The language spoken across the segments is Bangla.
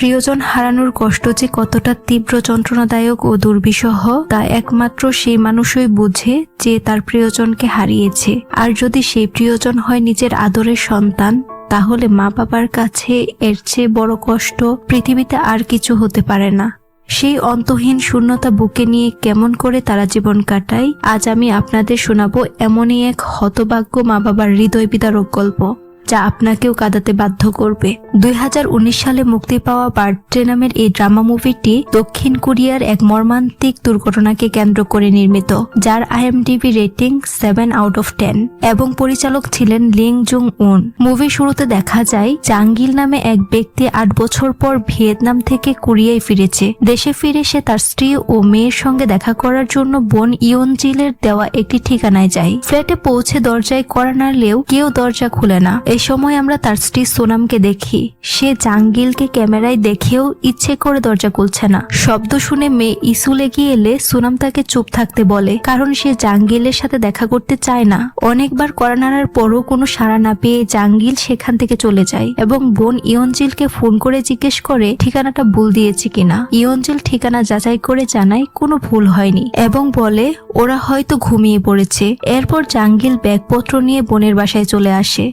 প্রিয়জন হারানোর কষ্ট যে কতটা তীব্র যন্ত্রণাদায়ক ও দুর্বিষহ, তা একমাত্র সেই মানুষই বুঝে যে তার প্রিয়জনকে হারিয়েছে। আর যদি সেই প্রিয়জন হয় নিজের আদরের সন্তান, তাহলে মা বাবার কাছে এর চেয়ে বড় কষ্ট পৃথিবীতে আর কিছু হতে পারে না। সেই অন্তহীন শূন্যতা বুকে নিয়ে কেমন করে তারা জীবন কাটায়, আজ আমি আপনাদের শোনাবো এমনই এক হতভাগ্য মা বাবার হৃদয় বিদারক গল্প। যা আপনাকেও কাঁদাতে বাধ্য করবে। দুই হাজার উনিশ সালে মুক্তি পাওয়া বার্থডে নামের এই ড্রামা মুভিটি দক্ষিণ কোরিয়ার এক মর্মান্তিক দুর্ঘটনাকে কেন্দ্র করে নির্মিত, যার IMDb rating seven out of ten এবং পরিচালক ছিলেন লিং জুং উন মুভি শুরুতে দেখা যায়, জাঙ্গিল নামে এক ব্যক্তি আট বছর পর ভিয়েতনাম থেকে কোরিয়ায় ফিরেছে। দেশে ফিরে সে তার স্ত্রী ও মেয়ের সঙ্গে দেখা করার জন্য বোন ইয়নজিলের দেওয়া একটি ঠিকানায় যায়। ফ্ল্যাটে পৌঁছে দরজায় করা নাড়লেও কেউ দরজা খুলে না। সময় আমরা তার স্ত্রী সোনামকে দেখি। সে জাঙ্গিলকে ক্যামেরায় দেখেও ইচ্ছে করে দরজা খুলছে না। শব্দ শুনে মেয়ে ইসুল গিয়ে এলে সোনাম তাকে চুপ থাকতে বলে, কারণ সে জাঙ্গিলের সাথে দেখা করতে চায় না। অনেকবার করা নাড়ার পরও কোনো সাড়া না পেয়ে জাঙ্গিল সেখান থেকে চলে যায় এবং বোন ইয়নজিলকে ফোন করে জিজ্ঞেস করে, ঠিকানাটা ভুল দিয়েছে কিনা? ইয়নজিল ঠিকানা যাচাই করে জানায়, কোনো ভুল হয়নি। এবং বলে, ওরা হয়তো ঘুমিয়ে পড়েছে। এরপর জাঙ্গিল ব্যাগপত্র নিয়ে বোনের বাসায় চলে আসে।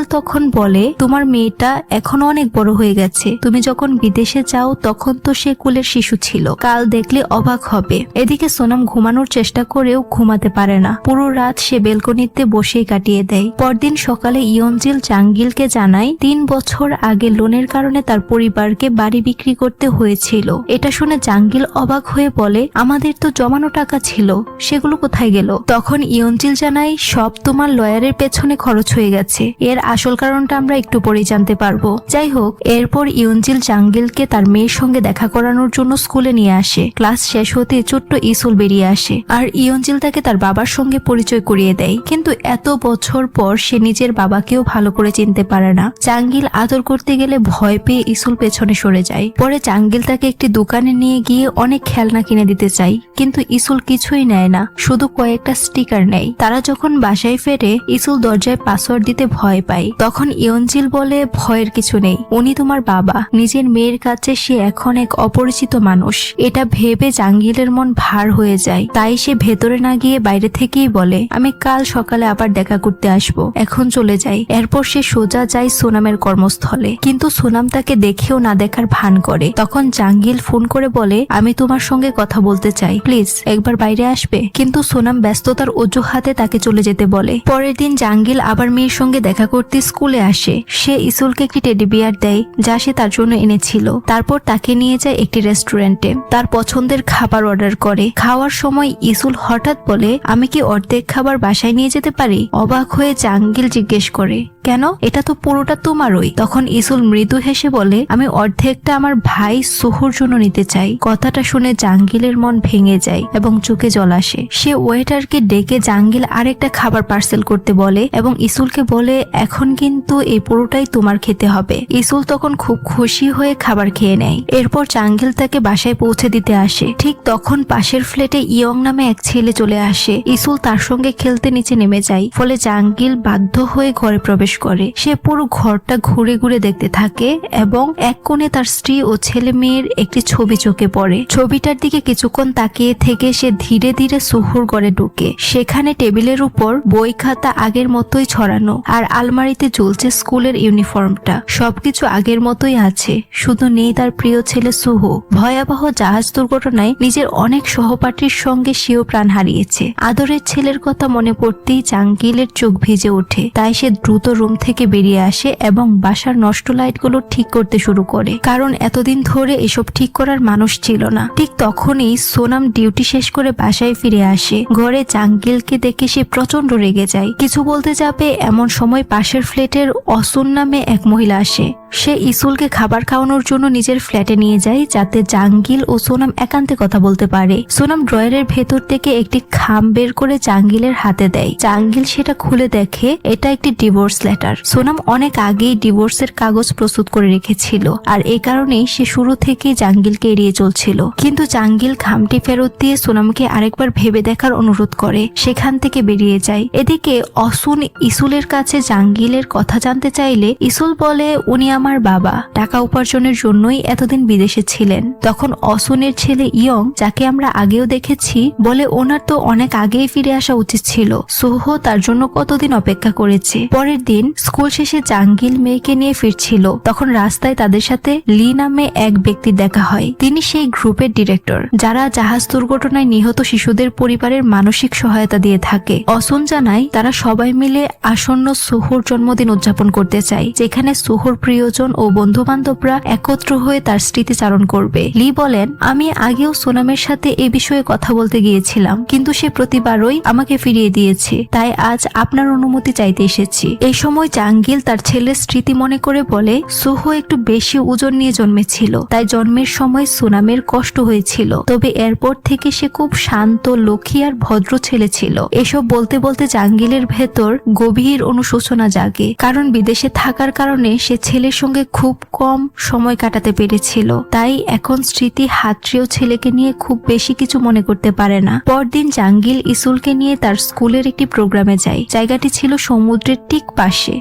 ইয়নজিল তখন বলে, তোমার মেয়েটা এখনও অনেক বড় হয়ে গেছে। তুমি যখন বিদেশে যাও, তখন তো সে কুলের শিশু ছিল। কাল দেখলে অবাক হবে। এদিকে সোনাম ঘুমানোর চেষ্টা করেও ঘুমাতে পারে না। পুরো রাত সে বেলকনিতে বসেই কাটিয়ে দেয়। পরদিন সকালে ইয়নজিল জাঙ্গিলকে জানায়, তিন বছর আগে লোনের কারণে তার পরিবারকে বাড়ি বিক্রি করতে হয়েছিল। এটা শুনে জাঙ্গিল অবাক হয়ে বলে, আমাদের তো জমানো টাকা ছিল। সেগুলো কোথায় গেল? তখন ইয়ঞ্জিল জানায়, সব তোমার লয়ারের পেছনে খরচ হয়ে গেছে। এর আসল কারণটা আমরা একটু পরেই জানতে পারব। যাই হোক এরপর ইয়নজিল জাঙ্গিলকে তার মেয়ের সঙ্গে দেখা করানোর জন্য স্কুলে নিয়ে আসে। ক্লাস শেষ হতে ছোট্ট ইসুল বেরিয়ে আসে আর ইয়নজিল তাকে তার বাবার সঙ্গে পরিচয় করিয়ে দেয়। কিন্তু এত বছর পর সে নিজের বাবাকেও ভালো করে চিনতে পারে না। জাঙ্গিল আদর করতে গেলে ভয় পেয়ে ইসুল পেছনে সরে যায়। পরে জাঙ্গিল তাকে একটি দোকানে নিয়ে গিয়ে অনেক খেলনা কিনে দিতে চাই কিন্তু ইসুল কিছুই নেয় না, শুধু কয়েকটা স্টিকার নেয়। তারা যখন বাসায় ফেরে, ইসুল দরজায় পাসওয়ার্ড দিতে ভয় পায়। তখন ইয়নজিল বলে, ভয়ের কিছু নেই, উনি তোমার বাবা। নিজের মেয়ের কাছে সে এখন এক অপরিচিত মানুষ। এটা ভেবে জাঙ্গিলের মন ভার হয়ে যায়। তাই সে ভেতরে না গিয়ে বাইরে থেকেই বলে, আমি কাল সকালে আবার দেখা করতে আসব। এখন চলে যাই। এরপর সে সোজা যায় সোনামের কর্মস্থলে। কিন্তু সোনাম তাকে দেখেও না দেখার ভান করে। তখন জাঙ্গিল ফোন করে বলে, আমি তোমার সঙ্গে কথা বলতে চাই, প্লিজ। একবার বাইরে আসবে? কিন্তু সোনাম ব্যস্ততার অজুহাতে তাকে চলে যেতে বলে। পরের দিন জাঙ্গিল আবার মেয়ের সঙ্গে দেখা করতে স্কুলে আসে। সে ইসুলকে একটি টেডি বিয়ার দেয়, যা সে তার জন্য এনেছিল। তারপর তাকে নিয়ে যায় একটি রেস্টুরেন্টে। তার পছন্দের খাবার অর্ডার করে। খাওয়ার সময় ইসুল হঠাৎ বলে, আমি কি অর্ধেক খাবার বাসায় নিয়ে যেতে পারি? অবাক হয়ে জাঙ্গিল জিজ্ঞেস করে, কেন? এটা তো পুরোটা তোমারই। তখন ইসুল মৃদু হেসে বলে, আমি অর্ধেকটা আমার ভাই সুহুর জন্য নিতে চাই। কথাটা শুনে জাঙ্গিলের মন ভেঙে যায় এবং চোখে জল আসে। সে ওয়েটারকে ডেকে জাঙ্গিল আরেকটা খাবার পার্সেল করতে বলে এবং ইসুলকে বলে, এখন কিন্তু এই পুরোটাই তোমার খেতে হবে। ইসুল তখন খুব খুশি হয়ে খাবার খেয়ে নেয়। এরপর জাঙ্গিল তাকে বাসায় পৌঁছে দিতে আসে। ঠিক তখন পাশের ফ্ল্যাটে ইয়ং নামে এক ছেলে চলে আসে। ইসুল তার সঙ্গে খেলতে নিচে নেমে যায়, ফলে জাঙ্গিল বাধ্য হয়ে ঘরে প্রবেশ করে। সে পুরো ঘরটা ঘুরে ঘুরে দেখতে থাকে এবং এক কোণে তার স্ত্রী ও ছেলে মেয়ের একটি ছবি চোখে পড়ে। ছবিটার দিকে কিছুক্ষণ তাকিয়ে থেকে সে ধীরে ধীরে সুহুর ঘরে ঢুকে। সেখানে টেবিলের উপর বই খাতা আগের মতোই ছড়ানো আর আলমারিতে ঝুলছে স্কুলের ইউনিফর্মটা। সবকিছু আগের মতোই আছে। শুধু নেই তার প্রিয় ছেলে সুহু। ভয়াবহ জাহাজ দুর্ঘটনায় নিজের অনেক সহপাঠীর সঙ্গে সেও প্রাণ হারিয়েছে। আদরের ছেলের কথা মনে পড়তেই জাঙ্গিলের চোখ ভিজে ওঠে। তাই সে দ্রুত রুম থেকে বেরিয়ে আসে এবং বাসার নষ্ট লাইটগুলো ঠিক করতে শুরু করে। কারণ এতদিন ধরে এসব ঠিক করার মানুষ ছিল না। ঠিক তখনই সোনাম ডিউটি শেষ করে বাসায় ফিরে আসে। ঘরে জাঙ্গিলকে দেখে সে প্রচণ্ড রেগে যায়। কিছু বলতে যাবে এমন সময় পাশের ফ্ল্যাটের অসুন নামে এক মহিলা আসে। সে ইসুলকে খাবার খাওয়ানোর জন্য নিজের ফ্ল্যাটে নিয়ে যায়, যাতে জাঙ্গিল ও সোনাম একান্তে কথা বলতে পারে। সোনাম ড্রয়ারের ভেতর থেকে একটি খাম বের করে জাঙ্গিলের হাতে দেয়। জাঙ্গিল সেটা খুলে দেখে, এটা একটি ডিভোর্স লেটার। সোনাম অনেক আগেই ডিভোর্সের কাগজ প্রস্তুত করে রেখেছিল, আর এই কারণেই সে শুরু থেকেই জাঙ্গিলকে এড়িয়ে চলছিল। কিন্তু জাঙ্গিল খামটি ফেরত দিয়ে সোনামকে আরেকবার ভেবে দেখার অনুরোধ করে, সেখান থেকে বেরিয়ে যায়। এদিকে অসুন ইসুলের কাছে জাঙ্গিল জাঙ্গিলের কথা জানতে চাইলে ইসুল বলে, উনি আমার বাবা। টাকা উপার্জনের জন্যই এতদিন বিদেশে ছিলেন। তখন অসুনের ছেলে ইয়ং, যাকে আমরা আগেও দেখেছি, বলে, ওনার তো অনেক আগেই ফিরে আসা উচিত ছিল। সোহ, তার জন্য কতদিন অপেক্ষা করেছে? পরের দিন স্কুল শেষে জাঙ্গিল মেয়েকে নিয়ে ফিরছিল। তখন রাস্তায় তাদের সাথে লি নামে এক ব্যক্তির দেখা হয়। তিনি সেই গ্রুপের ডিরেক্টর, যারা জাহাজ দুর্ঘটনায় নিহত শিশুদের পরিবারের মানসিক সহায়তা দিয়ে থাকে। অসুন জানায়, তারা সবাই মিলে আসন্ন সোহর জন্মদিন উদযাপন করতে চাই, যেখানে সোহর প্রিয়জন ও বন্ধু বান্ধবরা একত্র হয়ে তার স্মৃতিচারণ করবে। লি বলেন, আমি আগেও সোনামের সাথে এ বিষয়ে কথা বলতে গিয়েছিলাম, কিন্তু সে প্রতিবারই আমাকে ফিরিয়ে দিয়েছে। তাই আজ আপনার অনুমতি চাইতে এসেছি। এই সময় জাঙ্গিল তার ছেলের স্মৃতি মনে করে বলে, সোহ একটু বেশি ওজন নিয়ে জন্মেছিল, তাই জন্মের সময় সোনামের কষ্ট হয়েছিল। তবে এরপর থেকে সে খুব শান্ত, লক্ষ্মী আর ভদ্র ছেলে ছিল। এসব বলতে বলতে জাঙ্গিলের ভেতর গভীর অনুশোচনা জাগে, কারণ বিদেশে থাকার কারণে সে ছেলের সঙ্গে খুব কম সময় কাটাতে পেরেছিল। তাই এখন স্মৃতি হাতড়িও ছেলেকে নিয়ে খুব বেশি কিছু মনে করতে পারে না। পরদিন জাঙ্গিল ইসুলকে নিয়ে তার স্কুলের একটি প্রোগ্রামে যায়। জায়গাটি ছিল সমুদ্রের ঠিক পাশে।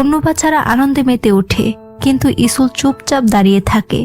অন্য বাচ্চারা আনন্দে মেতে ওঠে, কিন্তু ইসুল চুপচাপ দাঁড়িয়ে থাকে।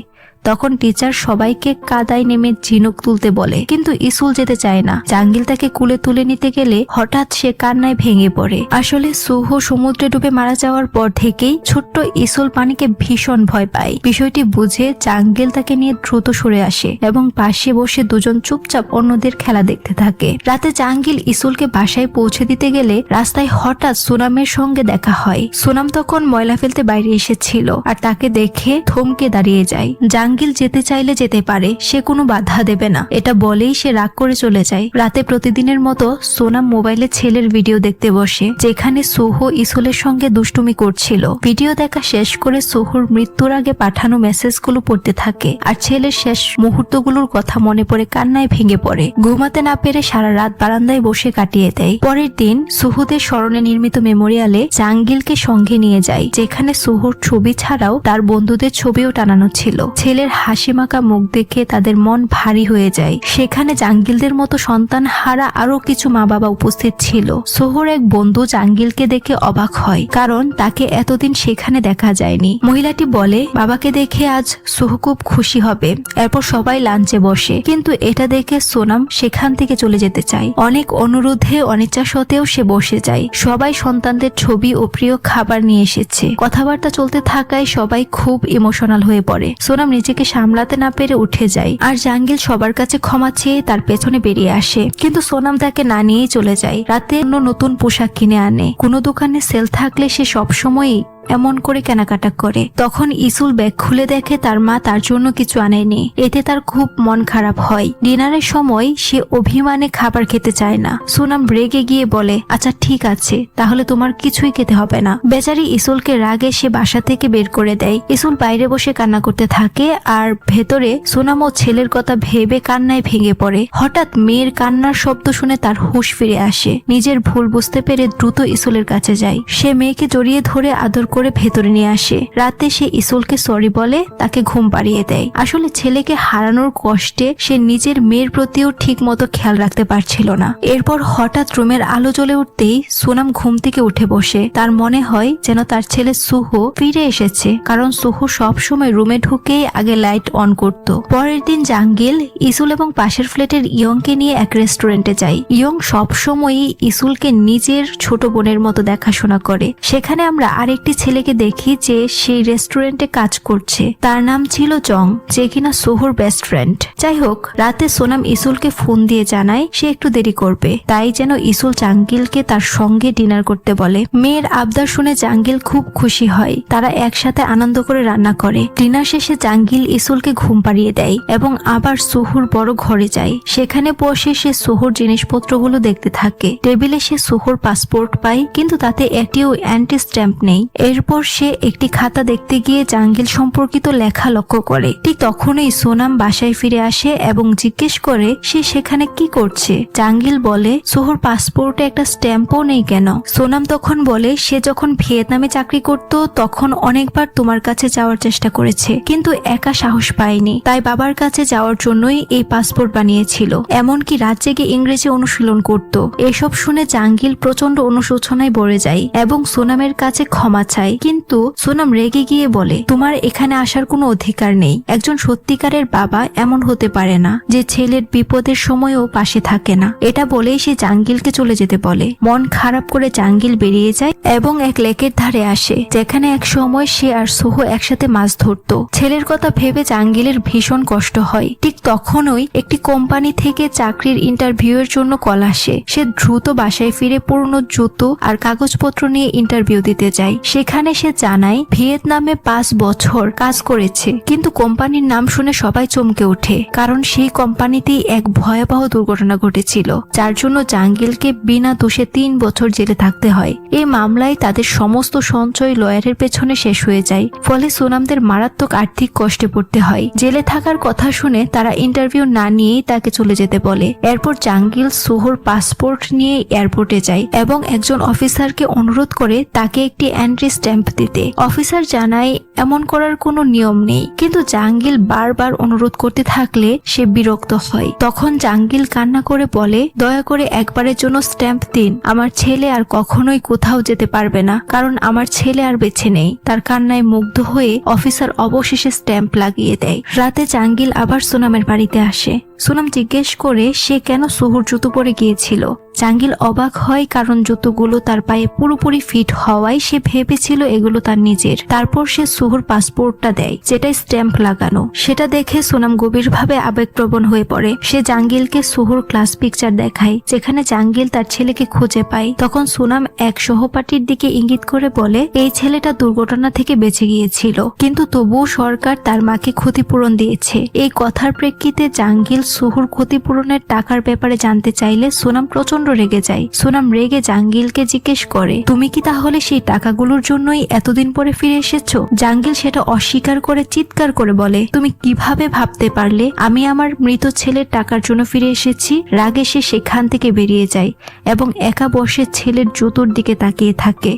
তখন টিচার সবাইকে কাদায় নেমে ঝিনুক তুলতে বলে, কিন্তু ইসুল যেতে চায় না। জাঙ্গিল তাকে কুলে তুলে নিতে গেলে হঠাৎ সে কান্নায় ভেঙে পড়ে। আসলে সুহ সমুদ্রে ডুবে মারা যাওয়ার পর থেকেই ছোট্ট ইসুল পানিকে ভীষণ ভয় পায়। বিষয়টি বুঝে জাঙ্গিল তাকে নিয়ে দ্রুত সরে আসে এবং পাশে বসে দুজন চুপচাপ অন্যদের খেলা দেখতে থাকে। রাতে জাঙ্গিল ইসুলকে বাসায় পৌঁছে দিতে গেলে রাস্তায় হঠাৎ সুনামের সঙ্গে দেখা হয়। সুনাম তখন ময়লা ফেলতে বাইরে এসেছিল আর তাকে দেখে থমকে দাঁড়িয়ে যায়। জাঙ্গিল যেতে চাইলে যেতে পারে, সে কোনো বাধা দেবে না। এটা বলেই সে রাগ করে চলে যায়। রাতে প্রতিদিনের মতো সোনাম মোবাইলে ছেলের ভিডিও দেখতে বসে, যেখানে সোহ ইসুলের সঙ্গে দুষ্টুমি করছিল। ভিডিও দেখা শেষ করে সোহর মৃত্যুর আগে পাঠানো মেসেজগুলো পড়তে থাকে, আর ছেলের শেষ মুহূর্তগুলোর কথা মনে পড়ে কান্নায় ভেঙে পড়ে। ঘুমাতে না পেরে সারা রাত বারান্দায় বসে কাটিয়ে দেয়। পরের দিন সুহুদের স্মরণে নির্মিত মেমোরিয়ালে জাঙ্গিলকে সঙ্গে নিয়ে যায়, যেখানে সুহুর ছবি ছাড়াও তার বন্ধুদের ছবিও টানানো ছিল। ছেলের হাসি মাখা মুখ দেখে তাদের মন ভারী হয়ে যায়। সেখানে জাঙ্গিলদের মতো সন্তান হারা আরও কিছু মা বাবা উপস্থিত ছিল। সোহর এক বন্ধু জাঙ্গিলকে দেখে অবাক হয়, কারণ তাকে এতদিন সেখানে দেখা যায়নি। মহিলাটি বলে, বাবাকে দেখে আজ সোহ খুব খুশি হবে। এরপর সবাই লাঞ্চে বসে। কিন্তু এটা দেখে সোনাম সেখান থেকে চলে যেতে চায়। অনেক অনুরোধে অনিচ্ছা সত্ত্বেও সে বসে যায়। সবাই সন্তানদের ছবি ও প্রিয় খাবার নিয়ে এসেছে। কথাবার্তা চলতে থাকায় সবাই খুব ইমোশনাল হয়ে পড়ে। সোনাম নিজেকে সামলাতে না পেরে উঠে যায়। আর জাঙ্গিল সবার কাছে ক্ষমা চেয়ে তার পেছনে বেরিয়ে আসে। কিন্তু সোনাম তাকে না নিয়েই চলে যায়। রাতে অন্য নতুন পোশাক কিনে আনে। কোনো দোকানে সেল থাকলে সে সবসময়ই এমন করে কেনাকাটা করে। তখন ইসুল ব্যাগ খুলে দেখে তার মা তার জন্য কিছু আনেনি। এতে তার খুব মন খারাপ হয়। ডিনারের সময় সে অভিমানে খাবার খেতে চায় না। সুনাম রেগে গিয়ে বলে আচ্ছা ঠিক আছে, তাহলে তোমার কিছুই খেতে হবে না। বেচারি ইসুলকে রাগে সে বাসা থেকে বের করে দেয়। ইসুল বাইরে বসে কান্না করতে থাকে আর ভেতরে সুনাম ও ছেলের কথা ভেবে কান্নায় ভেঙে পড়ে। হঠাৎ মেয়ের কান্নার শব্দ শুনে তার হুঁশ ফিরে আসে। নিজের ভুল বুঝতে পেরে দ্রুত ইসুলের কাছে যায়। সে মেয়েকে জড়িয়ে ধরে আদর করে ভেতরে নিয়ে আসে। রাতে সে ইসুলকে সরি বলে, তাকে ঘুম পাড়িয়ে দেয়। আসলে ছেলেকে হারানোর কষ্টে সে নিজের মেয়ের প্রতিও ঠিক মতো খেয়াল রাখতে পারছিল না। এরপর হঠাৎ রুমের আলো জ্বলে উঠতেই সুনাম ঘুম থেকে উঠে বসে। তার মনে হয় যেন তার ছেলে সুহ ফিরে এসেছে, কারণ সুহ সবসময় রুমে ঢুকেই আগে লাইট অন করত। পরের দিন জাঙ্গিল, ইসুল এবং পাশের ফ্ল্যাটের ইয়ংকে নিয়ে এক রেস্টুরেন্টে যায়। ইয়ং সবসময়ই ইসুলকে নিজের ছোট বোনের মতো দেখাশোনা করে। সেখানে আমরা আরেকটি ছেলেকে দেখি যে সেই রেস্টুরেন্টে কাজ করছে। তার নাম ছিল জং, যে কিনা সোহর বেস্ট ফ্রেন্ড যাই হোক রাতে সোনাম ইসুলকে ফোন দিয়ে জানায় সে একটু দেরি করবে। তাই যেন ইসুল জাঙ্গিলকে তার সঙ্গে ডিনার করতে বলে। মেয়ের আবদার শুনে জাঙ্গিল খুব খুশি হয়। তারা একসাথে আনন্দ করে রান্না করে। ডিনার শেষে জাঙ্গিল ইসুলকে ঘুম পাড়িয়ে দেয় এবং আবার সোহুর বড় ঘরে যায়। সেখানে বসে সে সোহর জিনিসপত্রগুলো দেখতে থাকে। টেবিলে সে সোহর পাসপোর্ট পায়, কিন্তু তাতে একটিও অ্যান্টি স্ট্যাম্প নেই। এর এরপর সে একটি খাতা দেখতে গিয়ে জাঙ্গিল সম্পর্কিত লেখা লক্ষ্য করে। ঠিক তখনই সোনাম বাসায় ফিরে আসে এবং জিজ্ঞেস করে, সে সেখানে কি করছে? জাঙ্গিল বলে, সোহর পাসপোর্টে একটা স্ট্যাম্পও নেই কেন? সোনাম তখন বলে, সে যখন ভিয়েতনামে চাকরি করত, তখন অনেকবার তোমার কাছে যাওয়ার চেষ্টা করেছে, কিন্তু একা সাহস পায়নি। তাই বাবার কাছে যাওয়ার জন্যই এই পাসপোর্ট বানিয়েছিল। এমনকি রাত জেগে ইংরেজি অনুশীলন করত। এসব শুনে জাঙ্গিল প্রচণ্ড অনুশোচনায় পড়ে যায় এবং সোনামের কাছে ক্ষমা চায়। কিন্তু সোনাম রেগে গিয়ে বলে, তোমার এখানে আসার কোনো অধিকার নেই। একজন সত্যিকারের বাবা এমন হতে পারে না, যে ছেলের বিপদের সময়ও পাশে থাকে না। এটা বলেই সে জাঙ্গিলকে চলে যেতে বলে। মন খারাপ করে জাঙ্গিল বেরিয়ে যায় এবং এক লেকের ধারে আসে, যেখানে এক সময় সে আর সোহ একসাথে মাছ ধরত। ছেলের কথা ভেবে জাঙ্গিলের ভীষণ কষ্ট হয়। ঠিক তখনই একটি কোম্পানি থেকে চাকরির ইন্টারভিউ এর জন্য কল আসে। সে দ্রুত বাসায় ফিরে পুরনো জুতো আর কাগজপত্র নিয়ে ইন্টারভিউ দিতে যায়। সেখানে সে জানায়, ভিয়েতনামে পাঁচ বছর কাজ করেছে। কিন্তু কোম্পানির নাম শুনে সবাই চমকে ওঠে, কারণ সেই কোম্পানিতেই এক ভয়াবহ দুর্ঘটনা ঘটেছিল, যার জন্য জাঙ্গিলকে বিনা দোষে তিন বছর জেলে থাকতে হয়। এই মামলায় তাদের সমস্ত সঞ্চয় লয়ারের পেছনে শেষ হয়ে যায়, ফলে সোনামদের মারাত্মক আর্থিক কষ্টে পড়তে হয়। জেলে থাকার কথা শুনে তারা ইন্টারভিউ না নিয়েই তাকে চলে যেতে বলে। এরপর জাঙ্গিল সোহর পাসপোর্ট নিয়ে এয়ারপোর্টে যায় এবং একজন অফিসারকে অনুরোধ করে তাকে একটি এন্ট্রি স্ট্যাম্প দিতে। অফিসার জানায়, এমন করার কোনো নিয়ম নেই। কিন্তু জাঙ্গিল বারবার অনুরোধ করতে থাকলে সে বিরক্ত হয়। তখন জাঙ্গিল কান্না করে বলে, দয়া করে একবারের জন্য স্ট্যাম্প দিন। আমার ছেলে আর কখনোই কোথাও যেতে পারবে না। কারণ আমার ছেলে আর বেছে নেই। তার কান্নায় মুগ্ধ হয়ে অফিসার অবশেষে স্ট্যাম্প লাগিয়ে দেয়। রাতে জাঙ্গিল আবার সোনামের বাড়িতে আসে। সোনাম জিজ্ঞেস করে, সে কেন সোহর জুতো পরে গিয়েছিল? জাঙ্গিল অবাক হয় কারণ জুতোগুলো তার পায়ে পুরোপুরি ফিট হওয়ায় সে ভেবেছিল এগুলো তার নিজের। তারপর সে সোহর পাসপোর্টটা দেয় যেটা স্ট্যাম্প লাগানো। সেটা দেখে সোনাম গভীরভাবে আবেগপ্রবণ হয়ে পড়ে। সে জাঙ্গিলকে সোহর ক্লাস পিকচার দেখায়, যেখানে জাঙ্গিল তার ছেলেকে খুঁজে পায়। তখন সুনাম এক সহপাঠীর দিকে ইঙ্গিত করে বলে, এই ছেলেটা দুর্ঘটনা থেকে বেঁচে গিয়েছিল। কিন্তু তবুও সরকার তার মাকে ক্ষতিপূরণ দিয়েছে। এই কথার প্রেক্ষিতে জাঙ্গিল সোহর ক্ষতিপূরণের টাকার ব্যাপারে জানতে চাইলে সোনাম প্রচণ্ড রেগে যায়। সোনাম রেগে জাঙ্গিলকে জিজ্ঞেস করে, তুমি কি তাহলে সেই টাকাগুলোর জন্যই এতদিন পরে ফিরে এসেছ? জাঙ্গিল সেটা অস্বীকার করে চিৎকার করে বলে, তুমি কীভাবে ভাবতে পারলে আমি আমার মৃত ছেলের টাকার জন্য ফিরে এসেছি? রাগে সে সেখান থেকে বেরিয়ে যায় এবং একা বসে ছেলের জুতোর দিকে তাকিয়ে থাকে।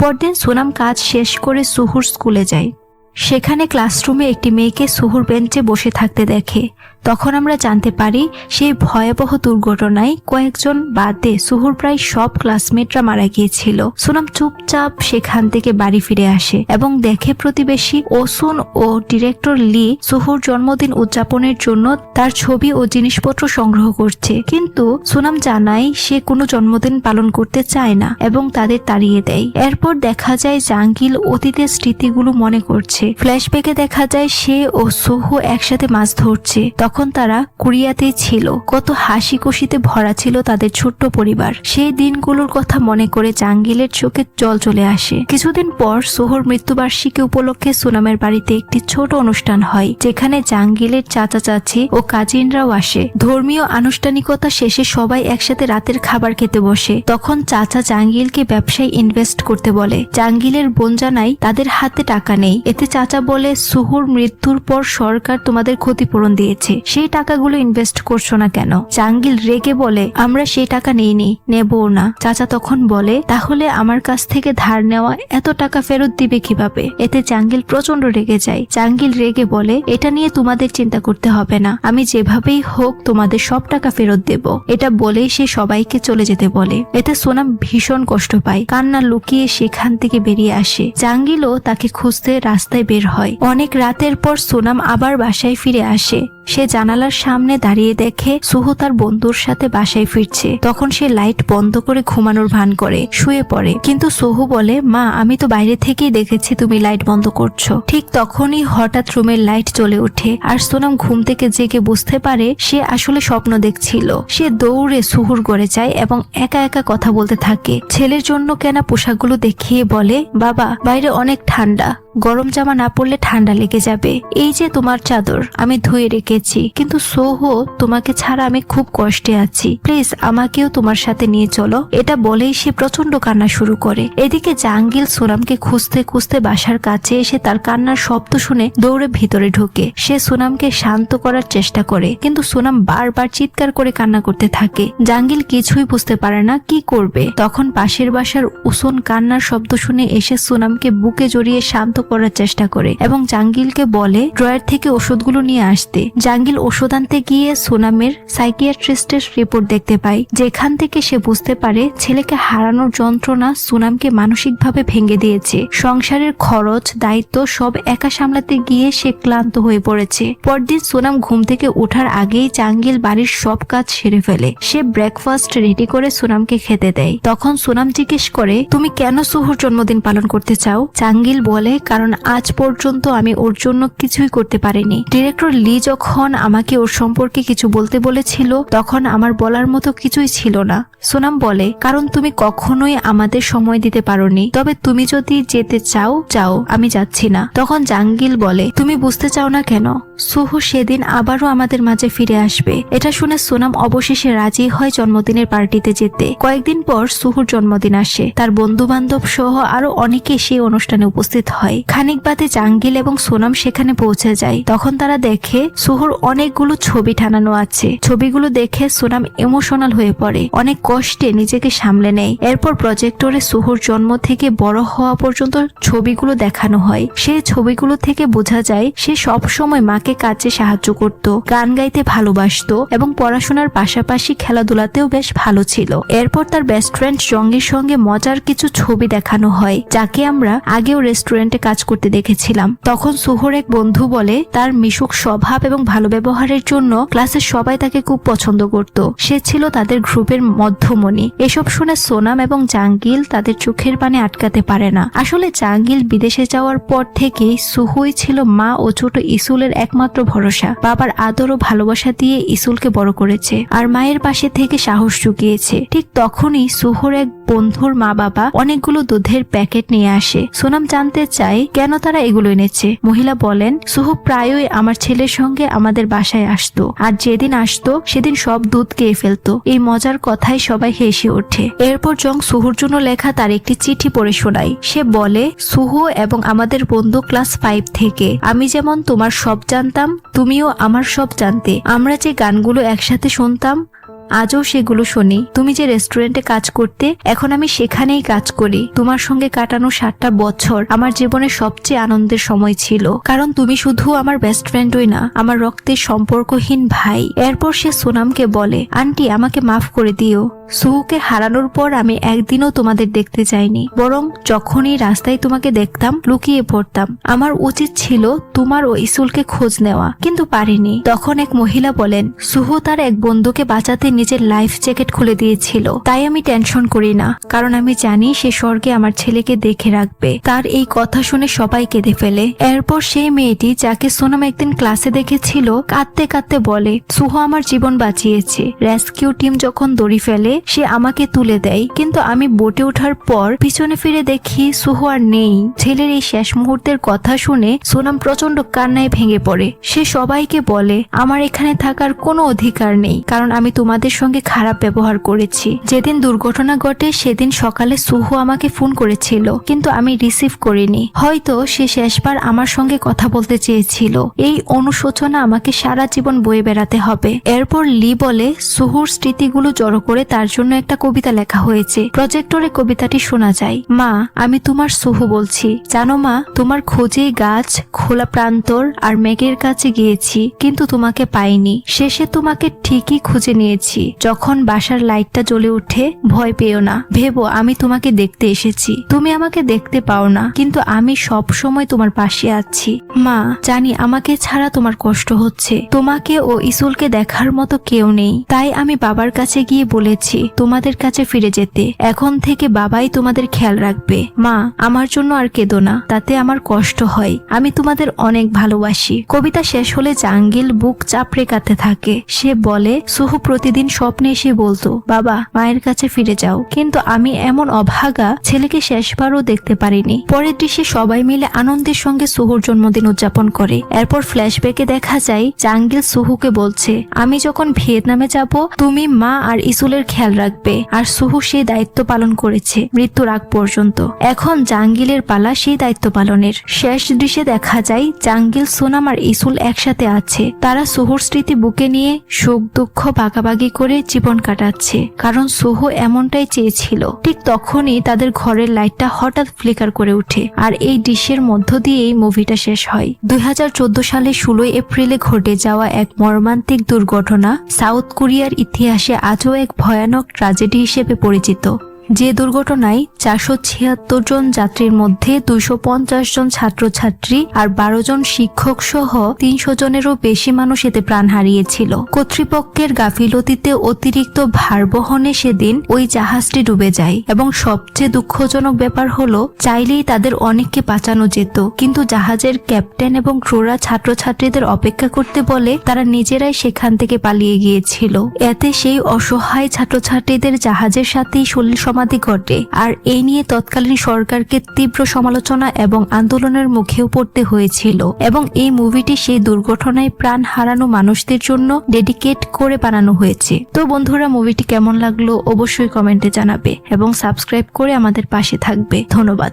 পরদিন সোনাম কাজ শেষ করে সুহুর স্কুলে যায়। সেখানে ক্লাসরুমে একটি মেয়েকে সুহুর বেঞ্চে বসে থাকতে দেখে। তখন আমরা জানতে পারি সেই ভয়াবহ দুর্ঘটনায় কয়েকজন বাদে সুহুর প্রায় সব ক্লাসমেটরা মারা গিয়েছিল। সুনাম চুপচাপ সেখান থেকে বাড়ি ফিরে আসে এবং দেখে প্রতিবেশী ওসুন ও ডিরেক্টর লি সুহুর জন্মদিন উদযাপনের জন্য তার ছবি ও জিনিসপত্র সংগ্রহ করছে। কিন্তু সুনাম জানায় সে কোনো জন্মদিন পালন করতে চায় না এবং তাদের তাড়িয়ে দেয়। এরপর দেখা যায় জাঙ্গিল অতীতের স্মৃতিগুলো মনে করছে। ফ্ল্যাশব্যাকে দেখা যায় সে ও সুহু একসাথে মাছ ধরছে। তখন তারা কুরিয়াতেই ছিল। কত হাসি খুশিতে ভরা ছিল তাদের ছোট্ট পরিবার। সেই দিনগুলোর কথা মনে করে জাঙ্গিলের চোখে জল চলে আসে। কিছুদিন পর সোহর মৃত্যুবার্ষিকী উপলক্ষে সুনামের বাড়িতে একটি ছোট অনুষ্ঠান হয়, যেখানে জাঙ্গিলের চাচা চাচি ও কাজিনরাও আসে। ধর্মীয় আনুষ্ঠানিকতা শেষে সবাই একসাথে রাতের খাবার খেতে বসে। তখন চাচা জাঙ্গিলকে ব্যবসায় ইনভেস্ট করতে বলে। জাঙ্গিলের বোন জানাই, তাদের হাতে টাকা নেই। এতে চাচা বলে, সুহুর মৃত্যুর পর সরকার তোমাদের ক্ষতিপূরণ দিয়েছে। সেই টাকাগুলো ইনভেস্ট করছ না কেন? জাঙ্গিল রেগে বলে, আমরা সেই টাকা নেইনি, নেবও না। চাচা তখন বলে, তাহলে আমার কাছ থেকে ধার নেওয়া এত টাকা ফেরত দিবে কীভাবে? এতে জাঙ্গিল প্রচণ্ড রেগে যায়। জাঙ্গিল রেগে বলে, এটা নিয়ে তোমাদের চিন্তা করতে হবে না। আমি যেভাবেই হোক তোমাদের সব টাকা ফেরত দেব। এটা বলেই সে সবাইকে চলে যেতে বলে। এতে সোনাম ভীষণ কষ্ট পায়। কান্না লুকিয়ে সেখান থেকে বেরিয়ে আসে। জাঙ্গিলও তাকে খুঁজতে রাস্তায় বের হয়। অনেক রাতের পর সোনাম আবার বাসায় ফিরে আসে। সে জানালার সামনে দাঁড়িয়ে দেখে সুহু তার বন্ধুর সাথে বাসায় ফিরছে। তখন সে লাইট বন্ধ করে ঘুমানোর ভান করে, শুয়ে পড়ে। কিন্তু সোহু বলে, মা, আমি তো বাইরে থেকেই দেখেছি তুমি লাইট বন্ধ করছ। ঠিক তখনই হঠাৎ রুমের লাইট জ্বলে ওঠে আর সোনাম ঘুম থেকে জেগে বুঝতে পারে সে আসলে স্বপ্ন দেখছিল। সে দৌড়ে সুহুর গড়ে যায় এবং একা একা কথা বলতে থাকে। ছেলের জন্য কেনা পোশাকগুলো দেখিয়ে বলে, বাবা, বাইরে অনেক ঠান্ডা। গরম জামা না পরলে ঠান্ডা লেগে যাবে। এই যে তোমার চাদর, আমি ধুয়ে রেখেছি। কিন্তু সোহো, তোমাকে ছাড়া আমি খুব কষ্টে আছি। প্লিজ, আমাকেও তোমার সাথে নিয়ে চলো। এটা বলেই সে প্রচণ্ড কান্না শুরু করে। এদিকে জাঙ্গিল সোনামকে খুঁজতে খুঁজতে বাসার কাছে এসে তার কান্নার শব্দ শুনে দৌড়ে ভিতরে ঢোকে। সে সোনামকে শান্ত করার চেষ্টা করে, কিন্তু সোনাম বারবার চিৎকার করে কান্না করতে থাকে। জাঙ্গিল কিছুই বুঝতে পারে না, কি করবে? তখন পাশের বাসার উসন কান্নার শব্দ শুনে এসে সোনামকে বুকে জড়িয়ে শান্ত করার চেষ্টা করে এবং জাঙ্গিলকে বলে, ড্রয়ার থেকে ওষুধগুলো নিয়ে আসতে। জাঙ্গিল ওষুধ আনতে গিয়ে সোনামের সাইকিয়াট্রিস্টের রিপোর্ট দেখতে পায় যেখান থেকে সে বুঝতে পারে ছেলেকে হারানোর যন্ত্রণা সুনামকে মানসিকভাবে ভেঙে দিয়েছে। সংসারের খরচ, দায়িত্ব সব একা সামলাতে গিয়ে সে ক্লান্ত হয়ে পড়েছে। পরদিন সোনাম ঘুম থেকে ওঠার আগেই জাঙ্গিল বাড়ির সব কাজ সেরে ফেলে। সে ব্রেকফাস্ট রেডি করে সোনামকে খেতে দেয়। তখন সোনাম জিজ্ঞেস করে, তুমি কেন সুহুর জন্মদিন পালন করতে চাও? জাঙ্গিল বলে কারণ আজ পর্যন্ত আমি ওর জন্য কিছুই করতে পারিনি। ডিরেক্টর লি যখন আমাকে ওর সম্পর্কে কিছু বলতে বলেছিল, তখন আমার বলার মতো কিছুই ছিল না। সোনাম বলে, কারণ তুমি কখনোই আমাদের সময় দিতে পারোনি। তবে তুমি যদি যেতে চাও, যাও, আমি যাচ্ছি না। তখন জাঙ্গিল বলে, তুমি বুঝতে চাও না কেন? সুহু সেদিন আবারও আমাদের মাঝে ফিরে আসবে। এটা শুনে সোনাম অবশেষে রাজি হয় জন্মদিনের পার্টিতে যেতে। কয়েকদিন পর সুহুর জন্মদিন আসে। তার বন্ধু বান্ধব সহ আরও অনেকে সেই অনুষ্ঠানে উপস্থিত হয়। খানিক বাদে জাঙ্গিল এবং সোনাম সেখানে পৌঁছে যায়। তখন তারা দেখে সুহুর অনেকগুলো ছবি টানানো আছে। ছবিগুলো দেখে সোনাম ইমোশনাল হয়ে পড়ে। অনেক কষ্টে নিজেকে সামলে নেয়। এরপর প্রজেক্টরে সুহুর জন্ম থেকে বড় হওয়া পর্যন্ত ছবিগুলো দেখানো হয়। সেই ছবিগুলো থেকে বোঝা যায়, সে সব সময় মাকে কাজে সাহায্য করত, গান গাইতে ভালোবাসতো এবং পড়াশোনার পাশাপাশি খেলাধুলাতেও বেশ ভালো ছিল। এরপর তার বেস্ট ফ্রেন্ড জঙ্গের সঙ্গে মজার কিছু ছবি দেখানো হয়, যাকে আমরা আগেও রেস্টুরেন্টে কাজ করতে দেখেছিলাম। তখন সুহর এক বন্ধু বলে, তার মিশুক স্বভাব এবং ভালো ব্যবহারের জন্য ক্লাসের সবাই তাকে খুব পছন্দ করত। সে ছিল তাদের গ্রুপের মধ্যমণি। এসব শুনে সোনাম এবং জাঙ্গিল তাদের চোখের পানে আটকাতে পারে না। আসলে জাঙ্গিল বিদেশে যাওয়ার পর থেকেই সুহুই ছিল মা ও ছোট ইসুলের একমাত্র ভরসা। বাবার আদর ও ভালোবাসা দিয়ে ইসুলকে বড় করেছে আর মায়ের পাশে থেকে সাহস জুগিয়েছে। ঠিক তখনই সুহর এক বন্ধুর মা বাবা অনেকগুলো দুধের প্যাকেট নিয়ে আসে। সোনাম জানতে চায়, কেন তারা এগুলো এনেছে? মহিলা বলেন, সুহু প্রায়ই আমার ছেলের সঙ্গে আমাদের বাসায় আসতো। আর যেদিন আসতো, সেদিন সব দুধ খেয়ে ফেলতো। এই মজার কথাই সবাই হেসে ওঠে। এরপর জং সুহুর জন্য লেখা তার একটি চিঠি পড়ে শোনায়। সে বলে, সুহু এবং আমাদের বন্ধু ক্লাস ফাইভ থেকে। আমি যেমন তোমার সব জানতাম, তুমিও আমার সব জানতে। আমরা যে গানগুলো একসাথে শুনতাম, আজও সেগুলো শুনি। তুমি যে রেস্টুরেন্টে কাজ করতে, এখন আমি সেখানেই কাজ করি। তোমার সঙ্গে কাটানো সাতটা বছর আমার জীবনের সবচেয়ে আনন্দের সময় ছিল। কারণ তুমি শুধু আমার বেস্ট ফ্রেন্ডই না, আমার রক্তের সম্পর্কহীন ভাই। এরপর সে সোনামকে বলে, আন্টি, আমাকে মাফ করে দিও। সুহুকে হারানোর পর আমি একদিনও তোমাদের দেখতে যাইনি। বরং যখনই রাস্তায় তোমাকে দেখতাম, লুকিয়ে পড়তাম। আমার উচিত ছিল তোমার ও ইসুলকে খোঁজ নেওয়া, কিন্তু পারিনি। তখন এক মহিলা বলেন, সুহু তার এক বন্ধুকে বাঁচাতে নিজের লাইফ জ্যাকেট খুলে দিয়েছিল। তাই আমি টেনশন করি না, কারণ আমি জানি সে স্বর্গে আমার ছেলেকে দেখে রাখবে। তার এই কথা শুনে সবাই কেঁদে ফেলে। এরপর সেই মেয়েটি, যাকে সোনাম একদিন ক্লাসে দেখেছিল, কাঁদতে কাঁদতে বলে, সুহু আমার জীবন বাঁচিয়েছে। রেস্কিউ টিম যখন দড়ি ফেলে সে আমাকে তুলে দেয়। কিন্তু আমি বোটে ওঠার পর পিছনে ফিরে দেখি সুহু আর নেই। ছেলের এই শেষ মুহূর্তের কথা শুনে সোনাম প্রচণ্ড কান্নায় ভেঙে পড়ে। সে সবাইকে বলে, আমার এখানে থাকার কোনো অধিকার নেই, কারণ আমি তোমাদের সঙ্গে খারাপ ব্যবহার করেছি। যেদিন দুর্ঘটনা ঘটে, সেদিন সকালে সুহু আমাকে ফোন করেছিল, কিন্তু আমি রিসিভ করিনি। হয়তো সে শেষবার আমার সঙ্গে কথা বলতে চেয়েছিল। এই অনুশোচনা আমাকে সারা জীবন বয়ে বেড়াতে হবে। এরপর লি বলে, সুহুর স্মৃতিগুলো জড়ো করে তার জন্য একটা কবিতা লেখা হয়েছে। প্রজেক্টরে কবিতাটি শোনা যায়। মা, আমি তোমার সুহু বলছি। জানো মা, তোমার খোঁজে গাছ, খোলা প্রান্তর আর মেঘের কাছে গিয়েছি, কিন্তু তোমাকে পাইনি। শেষে তোমাকে ঠিকই খুঁজে নিয়েছি। যখন বাসার লাইটটা জ্বলে উঠে ভয় পেও না। ভেবো, আমি তোমাকে দেখতে এসেছি। তুমি আমাকে দেখতে পাও না, কিন্তু আমি সব সময় তোমার পাশে আছি। মা, জানি আমাকে ছাড়া তোমার কষ্ট হচ্ছে। তোমাকে ও ইসুলকে দেখার মতো কেউ নেই। তাই আমি বাবার কাছে গিয়ে বলেছি বলেছি তোমাদের কাছে ফিরে যেতে। এখন থেকে বাবাই তোমাদের খেয়াল রাখবে। মা, আমার জন্য আর কেঁদো না, তাতে আমার কষ্ট হয়। আমি তোমাদের অনেক ভালোবাসি। কবিতা শেষ হলে জাঙ্গিল বুক চাপড়ে কাঁদতে থাকে। সে বলে, সুহু প্রতিদিন স্বপ্নে এসে বলতো, বাবা, মায়ের কাছে ফিরে যাও কিন্তু আমি এমন অভাগা ছেলেকে শেষবারও দেখতে পারিনি। পরের দৃশ্যে সবাই মিলে আনন্দের সঙ্গে সুহুর জন্মদিন উদযাপন করে। এরপর ফ্ল্যাশব্যাকে দেখা যায় জাঙ্গিল সুহুকে বলছে, আমি যখন ভিয়েতনামে যাব, তুমি মা আর ইসুলের খেয়াল রাখবে। আর সুহু সেই দায়িত্ব পালন করেছে, মৃত্যুর আগ পর্যন্ত। এখন জাঙ্গিলের পালা সেই দায়িত্ব পালনের। শেষ দৃশ্যে দেখা যায় জাঙ্গিল সোনাম আর ইসুল একসাথে আছে। তারা সুহুর স্মৃতি বুকে নিয়ে সুখ, দুঃখ বাগাবাগি করে জীবন কাটাচ্ছে। কারণ সুহু এমনটাই চেয়েছিল। ঠিক তখনই তাদের ঘরের লাইটটা হঠাৎ ফ্লিকার করে ওঠে। আর এই দৃশ্যের মধ্য দিয়েই মুভিটা শেষ হয়। দুই হাজার চোদ্দ সালে ষোলোই এপ্রিলে ঘটে যাওয়া এক মর্মান্তিক দুর্ঘটনা, সাউথ কোরিয়ার ইতিহাসে আজও এক ভয়ানক ট্রাজেডি হিসেবে পরিচিত। যে দুর্ঘটনায় চারশো ছিয়াত্তর জন যাত্রীর মধ্যে দুইশো পঞ্চাশ জন ছাত্রছাত্রী আর বারো জন শিক্ষক সহ তিনশো জনেরও বেশি মানুষ এতে প্রাণ হারিয়েছিল। কর্তৃপক্ষের গাফিলতিতে অতিরিক্ত ভার বহনে সেদিন ওই জাহাজটি ডুবে যায় এবং সবচেয়ে দুঃখজনক ব্যাপার হলো, চাইলেই তাদের অনেককে বাঁচানো যেত। কিন্তু জাহাজের ক্যাপ্টেন এবং ক্রোরা ছাত্রছাত্রীদের অপেক্ষা করতে বলে, তারা নিজেরাই সেখান থেকে পালিয়ে গিয়েছিল। এতে সেই অসহায় ছাত্রছাত্রীদের জাহাজের সাথেই শরীর সমাধি ঘটে, আর এই নিয়ে তৎকালীন সরকারকে তীব্র সমালোচনা এবং আন্দোলনের মুখেও পড়তে হয়েছিল। এবং এই মুভিটি সেই দুর্ঘটনায় প্রাণ হারানো মানুষদের জন্য ডেডিকেট করে বানানো হয়েছে। তো বন্ধুরা, মুভিটি কেমন লাগল অবশ্যই কমেন্টে জানাবে এবং সাবস্ক্রাইব করে আমাদের পাশে থাকবে। ধন্যবাদ।